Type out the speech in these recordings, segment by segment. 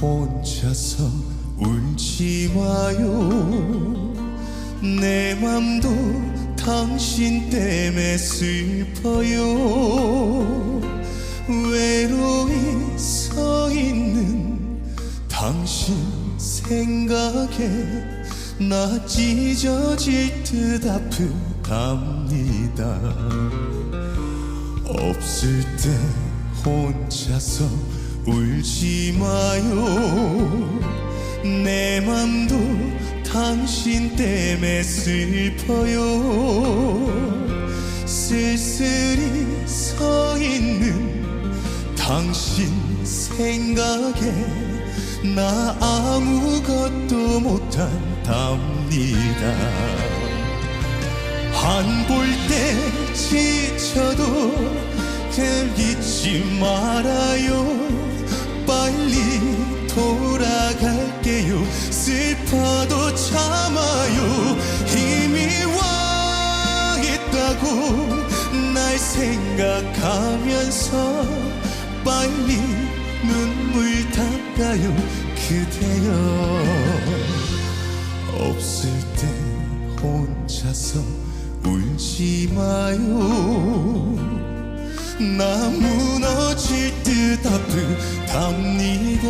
혼자서 울지 마요. 내 맘도 당신 때문에 슬퍼요. 외로이 서 있는 당신 생각에 나 찢어질 듯 아프답니다. 없을 때 혼자서 울지 마요. 내 맘도 당신 때문에 슬퍼요. 쓸쓸히 서 있는 당신 생각에 나 아무것도 못한답니다. 안 볼 때 지쳐도 날 잊지 말아요 슬퍼도 참아요. 힘이 와 있다고 날 생각하면서 빨리 눈물 닦아요. 그대여 없을 때 혼자서 울지 마요. 나 무너질 듯 아프답니다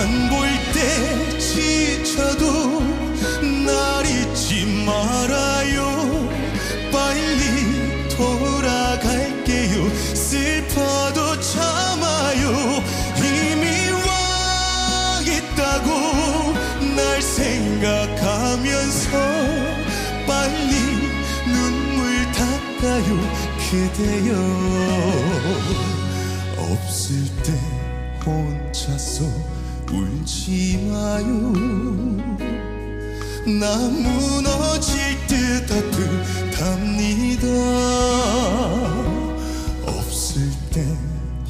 안 볼 때 지쳐도 날 잊지 말아요. 빨리 돌아갈게요. 슬퍼도 참아요. 힘이 와 있다고 날 생각하면서 빨리 눈물 닦아요. 그대여 없을 때 혼자서 울지 마요. 나 무너질 듯 아프답니다. 없을 때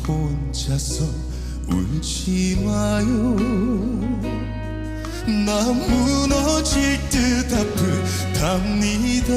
혼자서 울지 마요. 나 무너질 듯 아프답니다